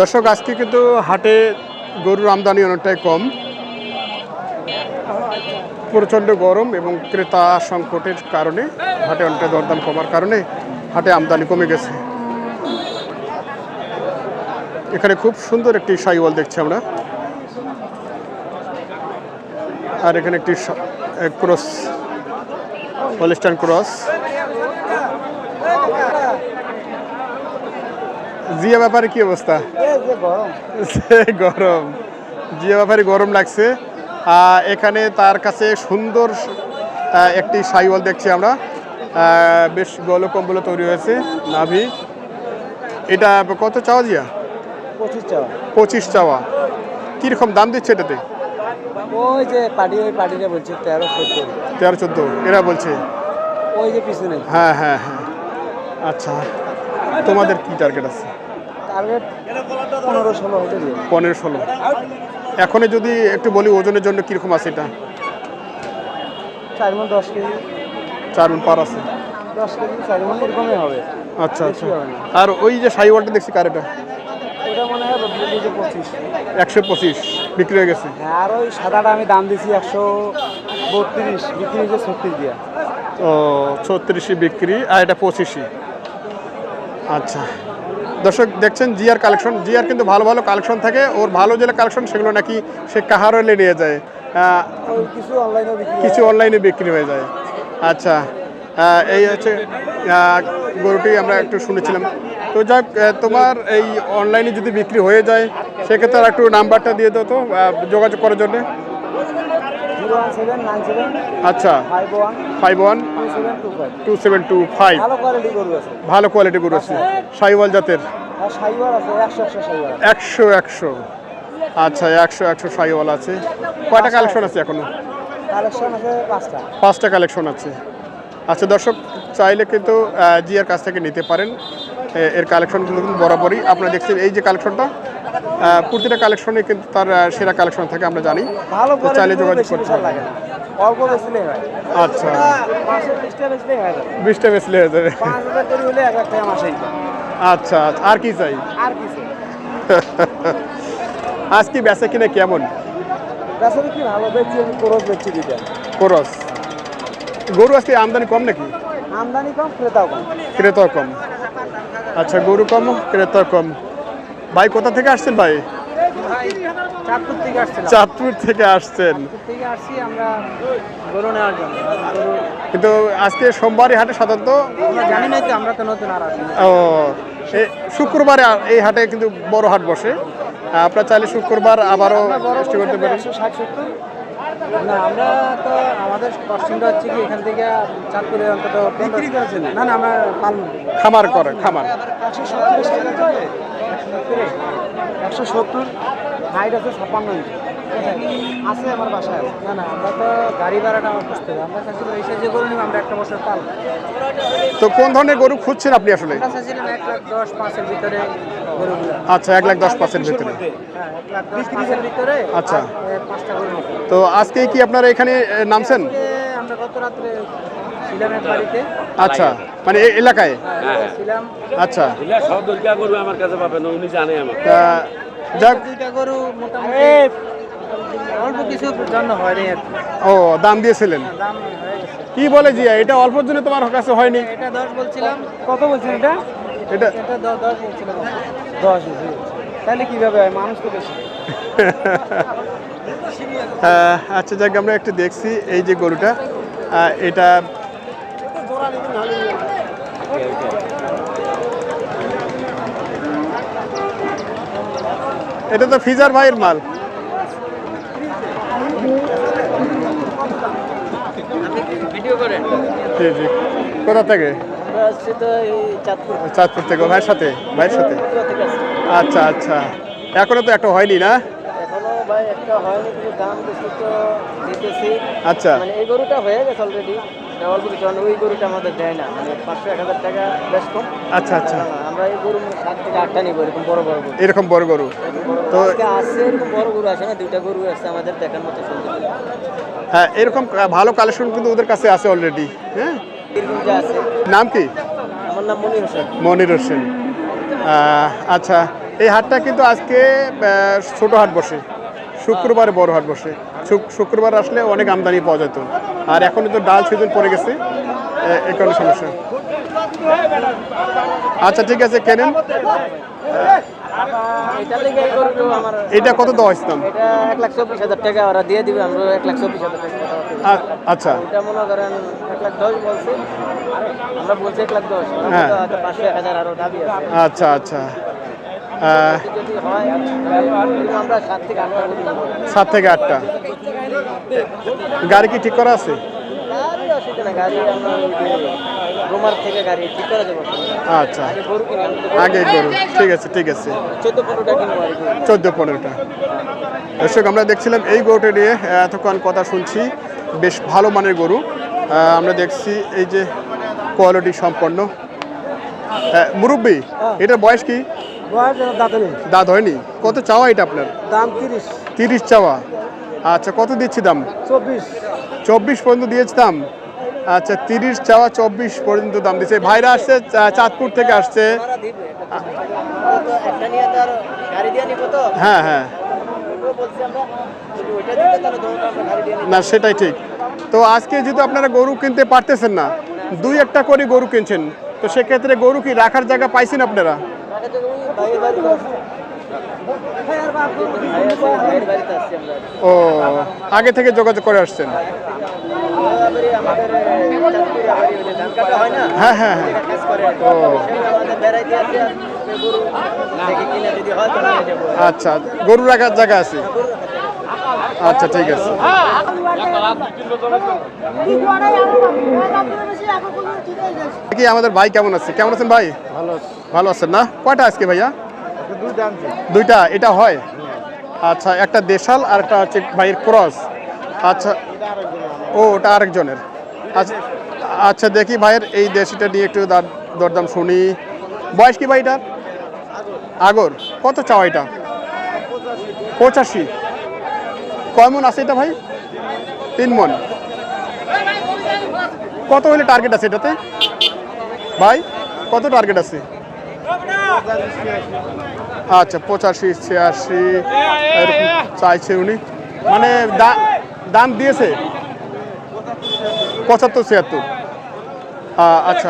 দর্শক, আজকে কিন্তু হাটে গরুর আমদানি অনেকটাই কম। প্রচণ্ড গরম এবং ক্রেতা সংকটের কারণে হাটে অনেকটা দরদাম কমার কারণে হাটে আমদানি কমে গেছে। এখানে খুব সুন্দর একটি সাইওয়াল দেখছি আমরা। আর এখানে একটি ক্রস হলিস্টান ক্রস। জিয়া ব্যাপারে কি অবস্থা? সে গরম। জিয়া ব্যাপারে গরম লাগছে। এখানে তার কাছে সুন্দর একটি সাইওয়াল দেখছি আমরা। বেশ গলকম্বল তৈরি হয়েছে নাভি। এটা কত চাওয়া জিয়া? পঁচিশ টাকা পঁচিশ চাওয়া। কীরকম দাম দিচ্ছে এটাতে? ওই যে পার্টি ওই পার্টিটা বলছে তেরো চোদ্দ। তেরো চোদ্দ এরা বলছে। ওই যে পিছনে। হ্যাঁ হ্যাঁ হ্যাঁ। আচ্ছা তোমাদের কি টার্গেট আছে? টার্গেট পনেরো ষোলো হতে দিয়ে পনেরো ষোলো। এখনই যদি একটু বলি ওজনের জন্য কীরকম আছে এটা? চার মন দশ কেজি। চার গুণ পার আছে। দশ কেজি চার মন এরকমই হবে। আচ্ছা আচ্ছা। আর ওই যে সাইওয়ালটা দেখছি কার এটা? ওটা মনে হয় পঁচিশ। একশো পঁচিশ। বিক্রি হয়ে গেছে। হ্যাঁ আর ওই সাদাটা আমি দাম দিছি একশো বত্রিশ। বিক্রি হয়েছে ছত্রিশ দিয়া। ও ছত্রিশই বিক্রি আর এটা পঁচিশই। আচ্ছা। দর্শক দেখছেন জিয়ার কালেকশন। জিয়ার কিন্তু ভালো ভালো কালেকশন থাকে। ওর ভালো যে কালেকশন সেগুলো নাকি সে কাহারলে নিয়ে যায়। কিছু অনলাইনে বিক্রি হয়ে। যায়। আচ্ছা এই হচ্ছে গরুটি আমরা একটু শুনেছিলাম। তো যাক তোমার এই অনলাইনে যদি বিক্রি হয়ে যায় সেক্ষেত্রে আর একটু নাম্বারটা দিয়ে দাও তো যোগাযোগ করার জন্য। আচ্ছা। Five one two seven two five. ভালো কোয়ালিটি গরু আছে। সাইওয়াল জাতের? একশো একশো। আচ্ছা একশো একশো সাইওয়াল আছে। কয়টা কালেকশন আছে এখনও? পাঁচটা কালেকশন আছে। আচ্ছা দর্শক, চাইলে কিন্তু জিয়ার কাছ থেকে নিতে পারেন। এর কালেকশনগুলো কিন্তু বরাবরই। আপনারা দেখছেন এই যে কালেকশনটা প্রতিটা কালেকশনে কিন্তু তার সেরা কালেকশন থাকে আমরা জানি। চাইলে যোগাযোগ করতে অল্প হয় আচ্ছা। বিশটা হয় যাবে। আচ্ছা আচ্ছা। আর কি চাই? আর কিছু আজ কি বেচা কিনে কেমন? বেচারে কি ভালো বেচছি আমি বেচছি দুইটা। করস। গরু আজকে আমদানি কম নাকি? আমদানি কম ক্রেতাও কম। ক্রেতা কম। আচ্ছা গরু কম ক্রেতা কম। ভাই কোথা থেকে আসছেন ভাই? চাঁদপুর থেকে আসছেন। কিন্তু আজকে সোমবারই হাটে সাধারণত? জানি না আমরা তো নতুন ও শুক্রবারে এই হাটে কিন্তু বড় হাট বসে। আপনার চাইলে শুক্রবার আবারও করতে পারেন। না আমরা তো আমাদের কস্টিংটা হচ্ছে কি এখান থেকে চাঁদপুরে অন্তত বিক্রি করেছেন? না না আমরা পালন খামার করে খামার। একশো সত্তর একশো সত্তর? হাইট আছে ছাপ্পান্ন ইঞ্চি আছে আমার বাসায় আছে। না না আমরা তো গাড়ি ভাড়াটা আমার বুঝতে হবে। আমরা চাচ্ছিলাম এই সাইজে করে নিব আমরা একটা বছর পাল তো কোন ধরনের গরু খুঁজছেন আপনি আসলে? আমরা চাচ্ছিলাম এক লাখ দশ পাঁচের ভিতরে গরুগুলো। আচ্ছা এক লাখ দশ ভিতরে হ্যাঁ এক লাখ দশ পাঁচের ভিতরে আচ্ছা। পাঁচটা গরু তো আজকে কি আপনারা এখানে নামছেন? আমরা গত রাত্রে ছিলাম এক বাড়িতে। আচ্ছা মানে এলাকায়? হ্যাঁ, ছিলাম। আচ্ছা। সব দরকার করবে আমার কাছে পাবেন উনি জানে আমার যাক। দুইটা গরু মোটামুটি অল্প কিছু জন্য হয় কি। ও দাম দিয়েছিলেন? হয়ে কি বলে জিয়া এটা অল্পর জন্য তোমার কাছে হয়নি? এটা দশ বলছিলাম। কত বলছেন এটা? এটা এটা দ- দশ বলছিলাম। দশ বলছি তাহলে কীভাবে হয়? মানুষ তো বেশি। আচ্ছা যাক আমরা একটু দেখছি এই যে গরুটা। এটা এটা তো ফিজার ভাইয়ের মাল। ভিডিও জি জি। কোথা থেকে? আমরা আসছি তো এই চাঁদপুর। চাঁদপুর থেকে ভাইয়ের সাথে? ভাইয়ের সাথে? আচ্ছা আচ্ছা। এখনও তো একটা হয়নি না? ভাই একটা হয়নি কিন্তু দাম বেশি তো দিতেছি। আচ্ছা। মানে এই গরুটা হয়ে গেছে অলরেডি অল্প কিছু ওই গরুটা আমাদের দেয় না। মানে পাঁচশো এক হাজার টাকা বেশ কম। আচ্ছা আচ্ছা। আমরা এই গরু সাত থেকে আটটা নিবো এরকম বড় বড় গরু। এরকম বড় গরু? তো এরকম বড় গরু আসে না দুইটা গরু আসছে আমাদের দেখার মতো সুন্দর। হ্যাঁ এরকম ভালো কালেকশন কিন্তু ওদের কাছে আছে অলরেডি হ্যাঁ? আছে। নাম কি? আমার নাম মনির হোসেন। মনির হোসেন। আচ্ছা এই হাটটা কিন্তু আজকে ছোট হাট বসে শুক্রবারে বড় হাট বসে। শুক্রবার আসলে অনেক আমদানি পাওয়া যেত। আর এখন তো ডাল সিজন পড়ে গেছে এ- কারণে সমস্যা। আচ্ছা ঠিক আছে কেনেন এটা কত দেওয়া ইসলাম এক লাখ চব্বিশ হাজার টাকা ওরা দিয়ে দিবে আমরা এক লাখ চব্বিশ হাজার টাকা আচ্ছা। এটা মনে করেন এক লাখ দশ বলছে। আমরা বলছি এক লাখ দশ হ্যাঁ। পাঁচশো এক হাজার আরও দাবি আচ্ছা আচ্ছা। সাত থেকে আটটা গাড়ি কি ঠিক করা আছে? গাড়ি অসুবিধা না গাড়ি আমরা রোমার থেকে গাড়ি ঠিক করা যাবে? আচ্ছা। আগে গরু ঠিক আছে ঠিক আছে। চোদ্দ পনেরোটা কিনবো আর চোদ্দ পনেরোটা। দর্শক আমরা দেখছিলাম এই গরুটা নিয়ে এতক্ষণ কথা শুনছি। বেশ ভালো মানের গরু। আমরা দেখছি এই যে কোয়ালিটি সম্পন্ন। মুরব্বি এটার বয়স কি? দাঁত হয়নি। কত চাওয়া এটা আপনার? দাম তিরিশ। তিরিশ চাওয়া। আচ্ছা কত দিচ্ছি দাম? চব্বিশ। চব্বিশ পর্যন্ত দিয়েছি দাম। আচ্ছা তিরিশ চাওয়া চব্বিশ পর্যন্ত দাম দিচ্ছে। ভাইরা আসছে চাঁদপুর থেকে আসছে। হ্যাঁ হ্যাঁ। না, সেটাই ঠিক। তো আজকে যেহেতু আপনারা গরু কিনতে পারতেছেন না, দুই একটা করে গরু কিনছেন, তো সেক্ষেত্রে গরু কি রাখার জায়গা পাইছেন আপনারা? ও, আগে থেকে যোগাযোগ করে আসছেন। হয় হ্যাঁ হ্যাঁ। আচ্ছা গরু রাখার জায়গা আছে? আচ্ছা ঠিক আছে। কি আমাদের ভাই কেমন আছে? কেমন আছেন ভাই? ভালো ভালো আছেন না? কয়টা আজকে ভাইয়া? দুইটা এটা হয়? আচ্ছা একটা দেশাল আর একটা হচ্ছে ভাইয়ের ক্রস। আচ্ছা ও, ওটা আরেকজনের। আচ্ছা আচ্ছা দেখি ভাইয়ের এই দেশিটা নিয়ে একটু দার- দরদাম শুনি। বয়স কি ভাই এটার? আগর। কত চাও এটা? পঁচাশি। কয় মন আছে এটা ভাই? তিন মন। কত হলে টার্গেট আছে এটাতে? ভাই, কত টার্গেট আছে? আচ্ছা পঁচাশি, ছিয়াশি চাইছে উনি। মানে দাম দিয়েছে? পঁচাত্তর, ছিয়াত্তর। আচ্ছা।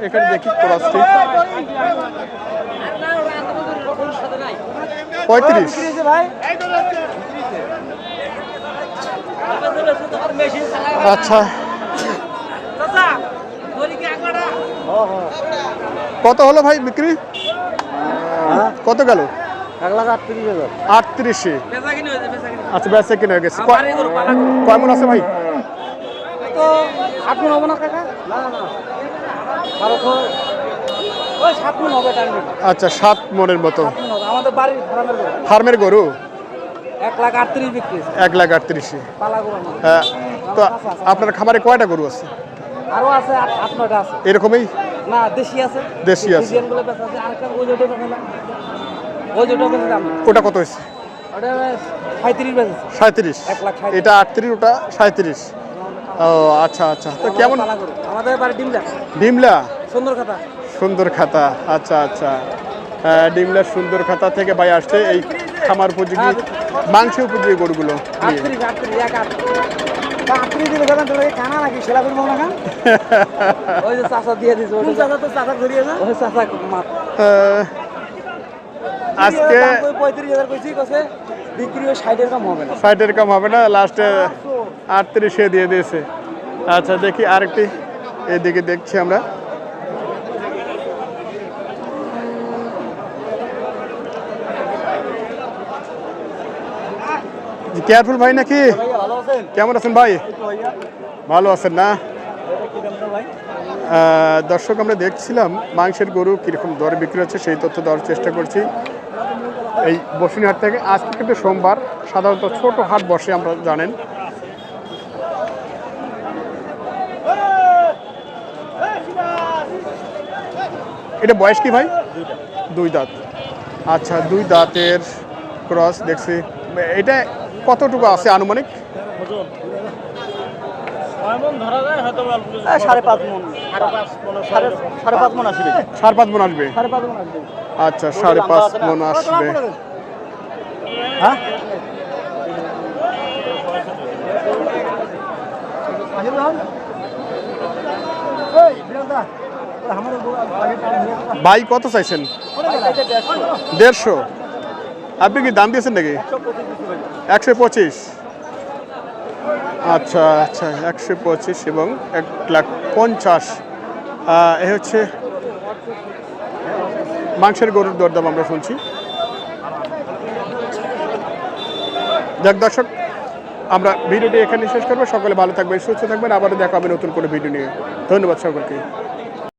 এখানে দেখি পঁয়ত্রিশ। আচ্ছা। কত হলো ভাই বিক্রি? কত গেল? এক লাখ আটত্রিশ। আচ্ছা বেচা কিনে হয়ে গেছে। কয়- কয় মন আছে ভাই? তো সাত মন হবে না কাকা? না না। ওই সাত মন হবে টার্গেট আচ্ছা সাত মনের মতো। আমাদের বাড়ির ফার্মের গরু। ফার্মের গরু? এক লাখ আটত্রিশ বিক্রি এক লাখ আটত্রিশে। হ্যাঁ, তো আপনার খামারে কয়টা গরু আছে? আরও আছে আট আট নয়টা আছে। এরকমই? না দেশি আছে। দেশি আছে। ওটা কত হয়েছে? ওটা সাঁত্রিশ এক লাখ এটা আটত্রিশ ওটা সাঁত্রিশ ও আচ্ছা আচ্ছা। তো কেমন? আমাদের বাড়ি ডিমলা। ডিমলা? সুন্দর কথা সুন্দর খাতা। আচ্ছা আচ্ছা। হ্যাঁ, ডিমলার সুন্দর খাতা থেকে ভাই আসছে এই খামার উপযোগী মাংস উপযোগী গরুগুলো। আজকে পঁয়ত্রিশ হাজার কইছি বিক্রি ষাটের কম হবে না। ষাটের কম হবে না লাস্টে আটত্রিশে দিয়ে দিয়েছে। আচ্ছা দেখি আরেকটি। এদিকে দেখছি আমরা। কেয়ারফুল ভাই নাকি? কেমন আছেন ভাই? ভালো আছেন না? দর্শক, আমরা দেখছিলাম মাংসের গরু কীরকম দরে বিক্রি হচ্ছে, সেই তথ্য দেওয়ার চেষ্টা করছি। এই বসুনিহাট থেকে, আজকে কিন্তু সোমবার, সাধারণত ছোট হাট বসে, আমরা জানেন। এটা বয়স কি ভাই? দুই দাঁত। আচ্ছা দুই দাঁতের ক্রস দেখছি। এটা কতটুকু আছে আনুমানিক? সাড়ে পাঁচ মন। সাড়ে পাঁচ মন আসবে। সাড়ে পাঁচ মন আসবে? সাড়ে পাঁচ মন আসবে। আচ্ছা সাড়ে পাঁচ মন আসবে। হ্যাঁ? ভাই, কত চাইছেন? দেড়শো। আপনি কি দাম দিয়েছেন নাকি? একশো পঁচিশ। আচ্ছা আচ্ছা একশো পঁচিশ এবং এক লাখ পঞ্চাশ। এ হচ্ছে মাংসের গরুর দরদাম আমরা শুনছি। যাক দর্শক, আমরা ভিডিওটি এখানে শেষ করব। সকলে ভালো থাকবেন, সুস্থ থাকবেন। আবারও দেখা হবে নতুন কোনো ভিডিও নিয়ে। ধন্যবাদ সকলকে।